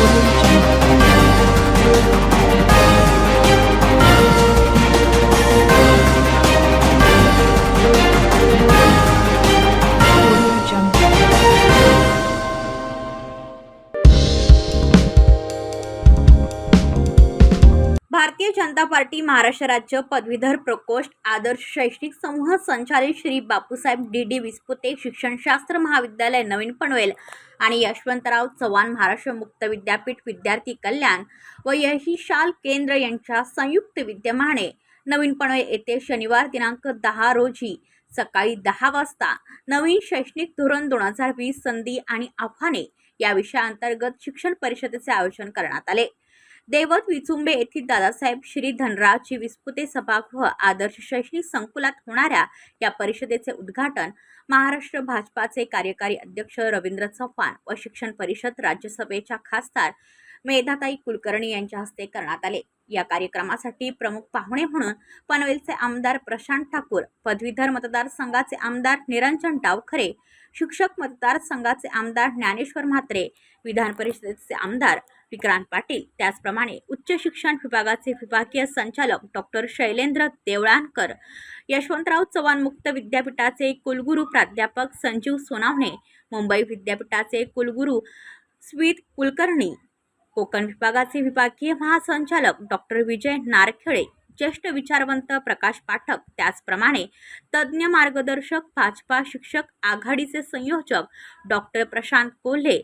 Thank you. Bharatiya Janata party Maharashtra राज्य पदवीधर प्रकोष्ठ आदर्श शैक्षणिक समूह संचालित श्री बापूसाहेब डी डी विस्पुते शिक्षणशास्त्र महाविद्यालय नवीन पनवेल आणि यशवंतराव चव्हाण महाराष्ट्र मुक्त विद्यापीठ विद्यार्थी कल्याण व शाल केंद्र यांच्या संयुक्त विद्यमाने नवीन पनवेल येथे शनिवार दिनांक दहा रोजी सकाळी दहा वाजता नवीन शैक्षणिक धोरण दोन हजार वीस संधी आणि आव्हाने या विषयाअंतर्गत शिक्षण परिषदेचे आयोजन करण्यात आले. देवत विचुंबे येथील दादासाहेब श्री धनराजजी विस्पुते सभागृह आदर्श शैक्षणिक संकुलात होणाऱ्या या परिषदेचे उद्घाटन महाराष्ट्र भाजपाचे कार्यकारी अध्यक्ष रवींद्र चव्हाण व शिक्षण परिषद राज्यसभेच्या खासदार मेधाताई कुलकर्णी यांच्या हस्ते करण्यात आले. या कार्यक्रमासाठी प्रमुख पाहुणे म्हणून पनवेलचे आमदार प्रशांत ठाकूर पदवीधर मतदारसंघाचे आमदार निरंजन डावखरे शिक्षक मतदारसंघाचे आमदार ज्ञानेश्वर म्हात्रे विधान परिषदेचे आमदार विक्रांत पाटील त्याचप्रमाणे उच्च शिक्षण विभागाचे विभागीय संचालक डॉक्टर शैलेंद्र देवळानकर यशवंतराव चव्हाण मुक्त विद्यापीठाचे कुलगुरू प्राध्यापक संजीव सोनावणे मुंबई विद्यापीठाचे कुलगुरू स्वीत कुलकर्णी कोकण विभागाचे विभागीय महासंचालक डॉक्टर विजय नारखेळे ज्येष्ठ विचारवंत प्रकाश पाठक त्याचप्रमाणे तज्ज्ञ मार्गदर्शक भाजपा शिक्षक आघाडीचे संयोजक डॉक्टर प्रशांत कोल्हे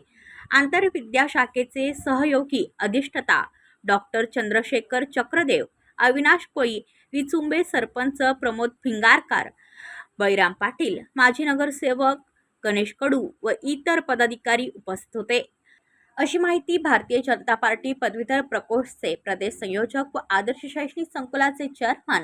आंतरविद्याशाखेचे सहयोगी अधिष्ठता डॉक्टर चंद्रशेखर चक्रदेव अविनाश कोळी विचुंबे सरपंच प्रमोद फिंगारकार बैराम पाटील माजी नगरसेवक गणेश कडू व इतर पदाधिकारी उपस्थित होते. अशी माहिती भारतीय जनता पार्टी पदवीधर प्रकोष्ठचे प्रदेश संयोजक व आदर्श शैक्षणिक संकुलाचे चेअरमन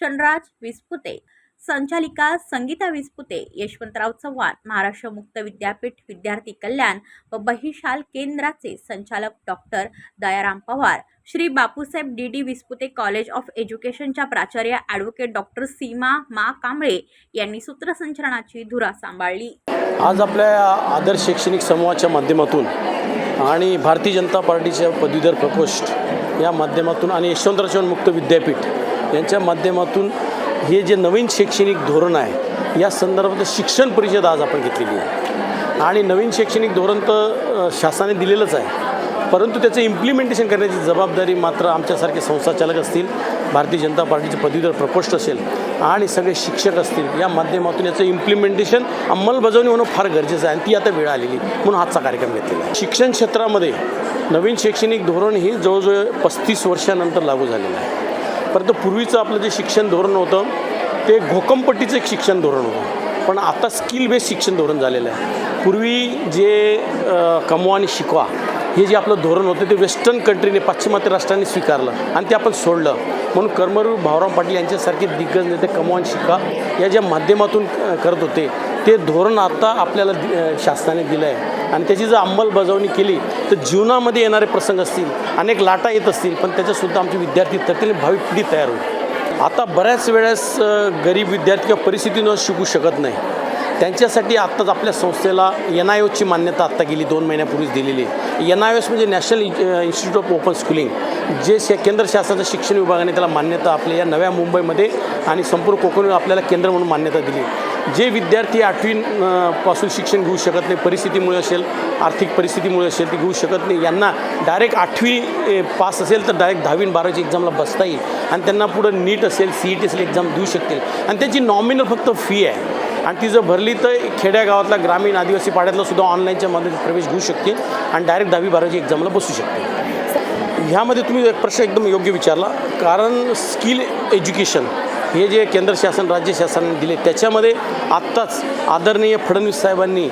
शनराज विस्पुते संचालिका संगीता विस्पुते यशवंतराव चव्हाण महाराष्ट्र मुक्त विद्यापीठ विद्यार्थी कल्याण व बहिशाल केंद्राचे संचालक doctor Dayaram Pawar Shri Bapusaheb D D Vispute college of एज्युकेशनच्या प्राचार्य ॲडव्होकेट डॉक्टर सीमा मा कांबळे यांनी सूत्रसंचलनाची धुरा सांभाळली. आज आपल्या आदर्श शैक्षणिक समूहाच्या माध्यमातून आणि भारतीय जनता पार्टीच्या पदवीधर प्रकोष्ठ या माध्यमातून आणि यशवंतराव मुक्त विद्यापीठ यांच्या माध्यमातून हे जे नवीन शैक्षणिक धोरण आहे या संदर्भात शिक्षण परिषद आज आपण घेतलेली आहे. आणि नवीन शैक्षणिक धोरण तर शासनाने दिलेलंच आहे. परंतु त्याचं इम्प्लिमेंटेशन करण्याची जबाबदारी मात्र आमच्यासारखे संस्थाचालक असतील. भारतीय जनता पार्टीचे पदवीधर प्रकोष्ठ असेल आणि सगळे शिक्षक असतील या माध्यमातून याचं इम्प्लिमेंटेशन अंमलबजावणी होणं फार गरजेचं आहे आणि ती आता वेळ आलेली म्हणून आजचा कार्यक्रम घेतलेला आहे. शिक्षण क्षेत्रामध्ये नवीन शैक्षणिक धोरण हे जवळजवळ पस्तीस वर्षानंतर लागू झालेलं आहे. परंतु पूर्वीचं आपलं जे शिक्षण धोरण होतं ते घोकंपट्टीचं एक शिक्षण धोरण होतं. पण आता स्किल बेस्ड शिक्षण धोरण झालेलं आहे. पूर्वी जे कमवा आणि शिकवा हे जे आपलं धोरण होतं ते वेस्टर्न कंट्रीने पाश्चिमात्य राष्ट्रांनी स्वीकारलं आणि ते आपण सोडलं. म्हणून कर्मवीर भाऊराव पाटील यांच्यासारखे दिग्गज नेते कमवान शिका या ज्या माध्यमातून करत होते ते धोरण आता आपल्याला दि- शासनाने दिलं आहे आणि त्याची जर अंमलबजावणी केली तर जीवनामध्ये येणारे प्रसंग असतील अनेक लाटा येत असतील पण त्याच्यासुद्धा आमचे विद्यार्थी तत्कालीन भावी पिढी तयार होईल. आता बऱ्याच वेळेस गरीब विद्यार्थी किंवा परिस्थितीनं शिकू शकत नाही. त्यांच्यासाठी आत्ताच आपल्या संस्थेला एन आय ओची मान्यता आत्ता गेली दोन महिन्यापूर्वीच दिलेली आहे. N I O S national institute of open schooling जे शे केंद्र शासनाच्या शिक्षण विभागाने त्याला मान्यता आपल्या या नव्या मुंबईमध्ये आणि संपूर्ण कोकण आपल्याला केंद्र म्हणून मान्यता दिली जे विद्यार्थी आठवी पासून शिक्षण घेऊ शकत नाही परिस्थितीमुळे असेल आर्थिक परिस्थितीमुळे असेल ती घेऊ शकत नाही यांना डायरेक्ट आठवी ए, पास असेल तर डायरेक्ट दहावी आणि बारावीची एक्झामला बसता येईल. आणि त्यांना पुढं नीट असेल सी ई टी असेल एक्झाम देऊ शकतील. आणि त्याची नॉमिनल फक्त फी आहे. आणि ती जर भरली तर खेड्यागावातला ग्रामीण आदिवासी पाड्यातला सुद्धा ऑनलाईनच्या माध्यमातून प्रवेश घेऊ शकते आणि डायरेक्ट दहावी बारावी एक्झामला बसू शकते ह्यामध्ये तुम्ही एक प्रश्न एकदम योग्य विचारला. कारण स्किल एज्युकेशन हे जे केंद्र शासन राज्य शासनाने दिले त्याच्यामध्ये आत्ताच आदरणीय फडणवीस साहेबांनी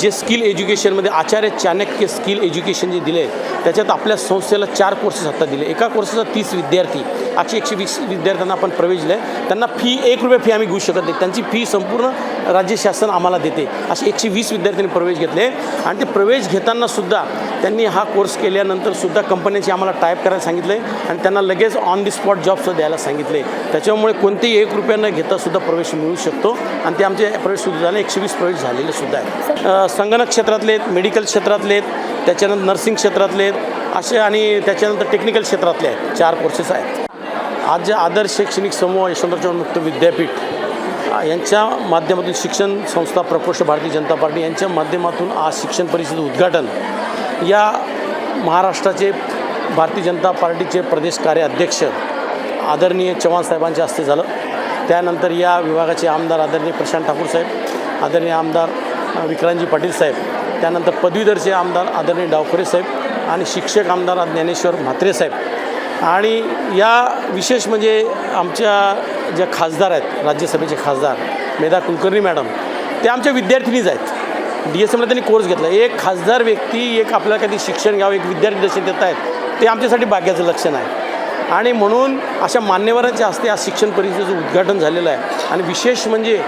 जे स्किल एज्युकेशनमध्ये आचार्य चाणक्य स्किल एज्युकेशन जे दिले त्याच्यात आपल्या संस्थेला चार कोर्सेस आता दिले. एका कोर्सचा तीस विद्यार्थी असे एकशे वीस विद्यार्थ्यांना आपण प्रवेश दिले त्यांना फी एक रुपये फी आम्ही घेऊ शकत नाही. त्यांची फी संपूर्ण राज्य शासन आम्हाला देते. असे एकशे वीस विद्यार्थ्यांनी प्रवेश घेतले. आणि ते प्रवेश घेतानासुद्धा त्यांनी हा कोर्स केल्यानंतरसुद्धा कंपन्यांची आम्हाला टाईप करायला सांगितले आणि त्यांना लगेच ऑन दी स्पॉट जॉबसुद्धा द्यायला सांगितले. त्याच्यामुळे कोणतेही एक रुपया न घेतासुद्धा प्रवेश मिळू शकतो. आणि ते आमचे प्रवेश सुद्धा झाले. एकशे वीस प्रवेश झालेले सुद्धा आहेत. संगणक क्षेत्रातले आहेत मेडिकल क्षेत्रातले आहेत त्याच्यानंतर नर्सिंग क्षेत्रातले आहेत असे आणि त्याच्यानंतर टेक्निकल क्षेत्रातले आहेत. चार कोर्सेस आहेत. आज जे आदर्श शैक्षणिक समूह यशवंतराव मुक्त विद्यापीठ. यांच्या माध्यमातून शिक्षण संस्था प्रकोष्ठ भारतीय जनता पार्टी यांच्या माध्यमातून आज शिक्षण परिषदेचं उद्घाटन. या महाराष्ट्राचे भारतीय जनता पार्टीचे प्रदेश कार्याध्यक्ष आदरणीय चव्हाण साहेबांच्या हस्ते झालं. त्यानंतर या विभागाचे आमदार आदरणीय प्रशांत ठाकूर साहेब आदरणीय आमदार विक्रांतजी पाटील साहेब त्यानंतर पदवीधरचे आमदार आदरणीय डावखरे साहेब आणि शिक्षक आमदार ज्ञानेश्वर म्हात्रे साहेब. आणि या विशेष म्हणजे आमच्या ज्या खासदार आहेत राज्यसभेचे खासदार मेधा कुलकर्णी मॅडम ते आमच्या विद्यार्थिनीच आहेत. डी एस एमला त्यांनी कोर्स घेतला. एक खासदार व्यक्ती एक आपल्याला कधी शिक्षण घ्यावं एक विद्यार्थी दर्शन देत आहेत ते आमच्यासाठी भाग्याचं लक्षण आहे. आणि म्हणून अशा मान्यवरांच्या हस्ते आज शिक्षण परिषदेचं उद्घाटन झालेलं आहे. आणि विशेष म्हणजे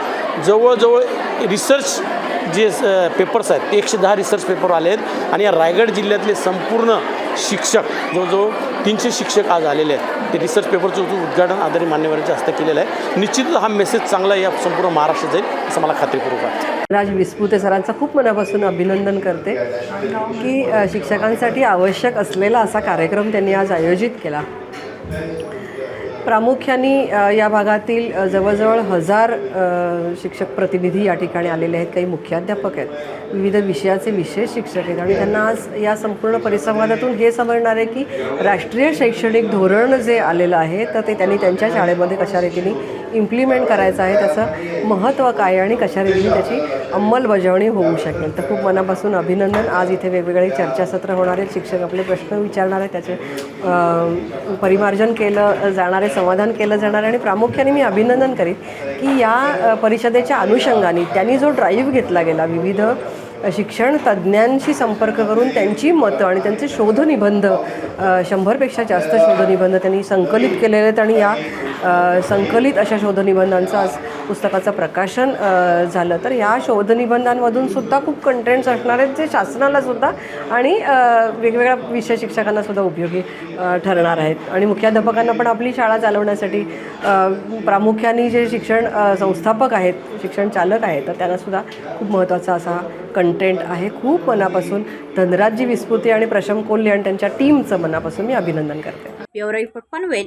जवळजवळ रिसर्च जे पेपर्स आहेत ते एकशे दहा रिसर्च पेपर आले आहेत. आणि या रायगड जिल्ह्यातले संपूर्ण शिक्षक जवळजवळ तीनशे शिक्षक आज आलेले आहेत. ते रिसर्च पेपरचं उद्घाटन आदरणीय मान्यवरांच्या हस्ते केलेलं आहे. निश्चितच हा मेसेज चांगला या संपूर्ण महाराष्ट्रात जाईल असं मला खात्रीपूर्वक वाटतं राज विस्पुते सरांचं खूप मनापासून अभिनंदन करते की शिक्षकांसाठी आवश्यक असलेला असा कार्यक्रम त्यांनी आज आयोजित केला. प्रामुख्याने या भागातील जवळजवळ हजार शिक्षक प्रतिनिधी या ठिकाणी आलेले आहेत. काही मुख्याध्यापक आहेत. विविध विषयाचे विशेष शिक्षक आहेत. आणि त्यांना आज या संपूर्ण परिसंवादातून हे समजणार आहे की राष्ट्रीय शैक्षणिक धोरण जे आलेलं आहे तर ते त्यांनी त्यांच्या शाळेमध्ये कशा रीतीने इम्प्लिमेंट करायचं आहे त्याचं महत्त्व काय आणि कशा रीतीने त्याची अंमलबजावणी होऊ शकेल. तर खूप मनापासून अभिनंदन. आज इथे वेगवेगळे चर्चासत्र होणार आहेत. शिक्षक आपले प्रश्न विचारणार आहेत. त्याचे परिमार्जन केलं जाणार आहे. समाधान केलं जाणार आणि प्रामुख्याने मी अभिनंदन करीन की या परिषदेच्या अनुषंगाने त्यांनी जो ड्राईव्ह घेतला गेला विविध शिक्षण तज्ज्ञांशी संपर्क करून त्यांची मतं आणि त्यांचे शोधनिबंध शंभरपेक्षा जास्त शोधनिबंध त्यांनी संकलित केलेले आहेत आणि या संकलित अशा शोधनिबंधांचा आज पुस्तकाचं प्रकाशन झालं. तर ह्या शोधनिबंधांमधून सुद्धा खूप कंटेंट्स असणार आहेत जे शासनाला सुद्धा आणि वेगवेगळ्या विषय शिक्षकांना सुद्धा उपयोगी ठरणार आहेत. आणि मुख्याध्यापकांना पण आपली शाळा चालवण्यासाठी प्रामुख्याने जे शिक्षण संस्थापक आहेत शिक्षण चालक आहेत तर त्यांना सुद्धा खूप महत्त्वाचा असा कंटेंट आहे. खूप मनापासून धनराजजी विस्फुते आणि प्रशम कोल्हे आणि त्यांच्या टीमचं मनापासून मी अभिनंदन करते. Bureau report Panvel.